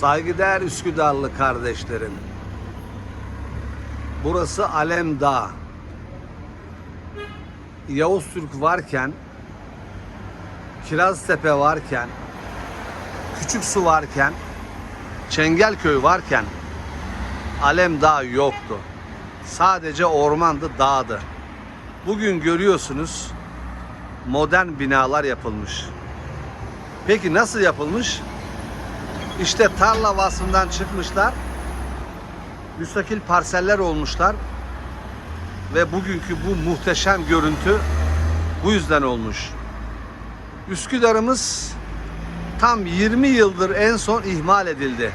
Saygıdeğer Üsküdarlı kardeşlerim. Burası Alem Dağ. Yavuz Türk varken, Kiraztepe varken, Küçük Su varken, Çengelköy varken Alem Dağ yoktu. Sadece ormandı, dağdı. Bugün görüyorsunuz modern binalar yapılmış. Peki nasıl yapılmış? İşte tarla vasfından çıkmışlar. Müstakil parseller olmuşlar. Ve bugünkü bu muhteşem görüntü bu yüzden olmuş. Üsküdar'ımız tam 20 yıldır en son ihmal edildi.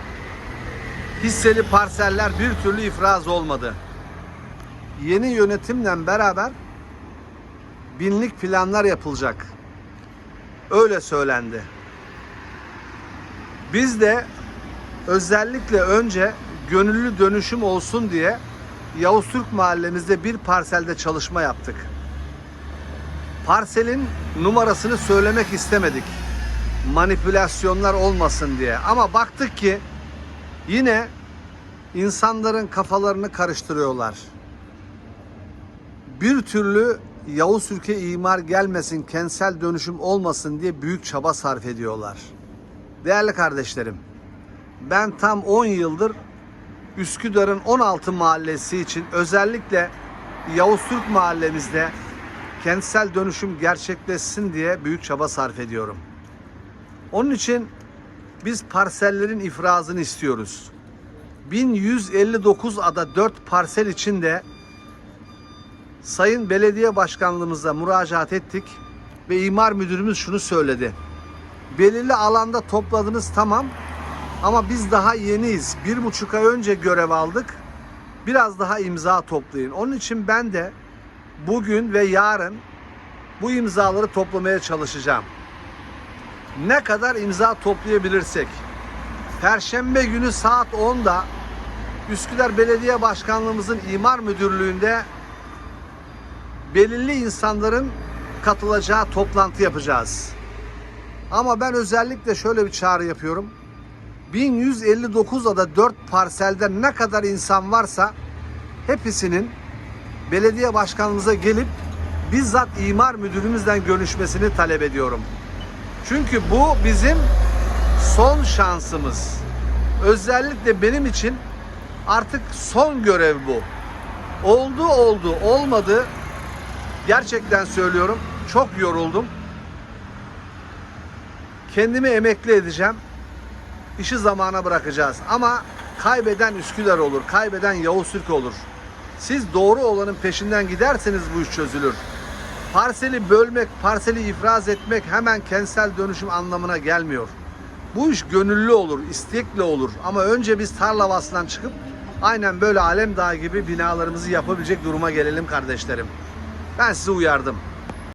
Hisseli parseller bir türlü ifraz olmadı. Yeni yönetimle beraber binlik planlar yapılacak. Öyle söylendi. Biz de özellikle önce gönüllü dönüşüm olsun diye Yavuz Türk mahallemizde bir parselde çalışma yaptık. Parselin numarasını söylemek istemedik. Manipülasyonlar olmasın diye. Ama baktık ki yine insanların kafalarını karıştırıyorlar. Bir türlü Yavuz Türkiye imar gelmesin, kentsel dönüşüm olmasın diye büyük çaba sarf ediyorlar. Değerli kardeşlerim, ben tam 10 yıldır Üsküdar'ın 16 mahallesi için özellikle Yavuz Türk mahallemizde kentsel dönüşüm gerçekleşsin diye büyük çaba sarf ediyorum. Onun için biz parsellerin ifrazını istiyoruz. 1159 ada 4 parsel içinde Sayın Belediye Başkanlığımıza müracaat ettik ve imar müdürümüz şunu söyledi. Belirli alanda topladınız tamam ama biz daha yeniyiz. Bir buçuk ay önce görev aldık. Biraz daha imza toplayın. Onun için ben de bugün ve yarın bu imzaları toplamaya çalışacağım. Ne kadar imza toplayabilirsek. Perşembe günü saat 10'da Üsküdar Belediye Başkanlığımızın imar müdürlüğünde belirli insanların katılacağı toplantı yapacağız. Ama ben özellikle şöyle bir çağrı yapıyorum. 1159 ada 4 parselde ne kadar insan varsa hepsinin belediye başkanımıza gelip bizzat imar müdürümüzden görüşmesini talep ediyorum. Çünkü bu bizim son şansımız. Özellikle benim için artık son görev bu. Oldu oldu olmadı gerçekten söylüyorum çok yoruldum. Kendimi emekli edeceğim. İşi zamana bırakacağız. Ama kaybeden Üsküdar olur. Kaybeden Yavuz Türk olur. Siz doğru olanın peşinden giderseniz bu iş çözülür. Parseli bölmek, parseli ifraz etmek hemen kentsel dönüşüm anlamına gelmiyor. Bu iş gönüllü olur, istekle olur. Ama önce biz tarla vasfından çıkıp aynen böyle Alem Dağı gibi binalarımızı yapabilecek duruma gelelim kardeşlerim. Ben sizi uyardım.